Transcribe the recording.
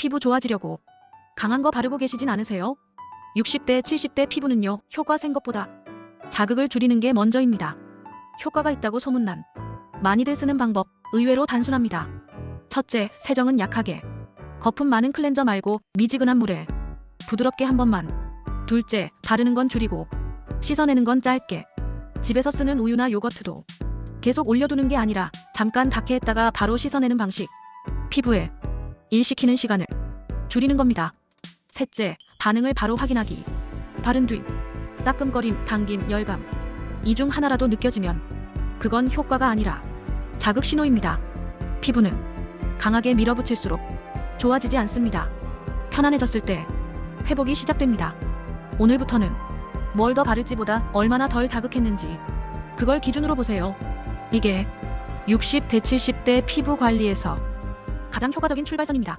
피부 좋아지려고 강한 거 바르고 계시진 않으세요? 60대, 70대 피부는요, 효과 센 것보다 자극을 줄이는 게 먼저입니다. 효과가 있다고 소문난 많이들 쓰는 방법 의외로 단순합니다. 첫째, 세정은 약하게. 거품 많은 클렌저 말고 미지근한 물에 부드럽게 한 번만. 둘째, 바르는 건 줄이고 씻어내는 건 짧게. 집에서 쓰는 우유나 요거트도 계속 올려두는 게 아니라 잠깐 닿게 했다가 바로 씻어내는 방식. 피부에 일시키는 시간을 줄이는 겁니다. 셋째, 반응을 바로 확인하기. 바른 뒤 따끔거림, 당김, 열감. 이 중 하나라도 느껴지면 그건 효과가 아니라 자극 신호입니다. 피부는 강하게 밀어붙일수록 좋아지지 않습니다. 편안해졌을 때 회복이 시작됩니다. 오늘부터는 뭘 더 바를지보다 얼마나 덜 자극했는지 그걸 기준으로 보세요. 이게 60대 70대 피부 관리에서 가장 효과적인 출발선입니다.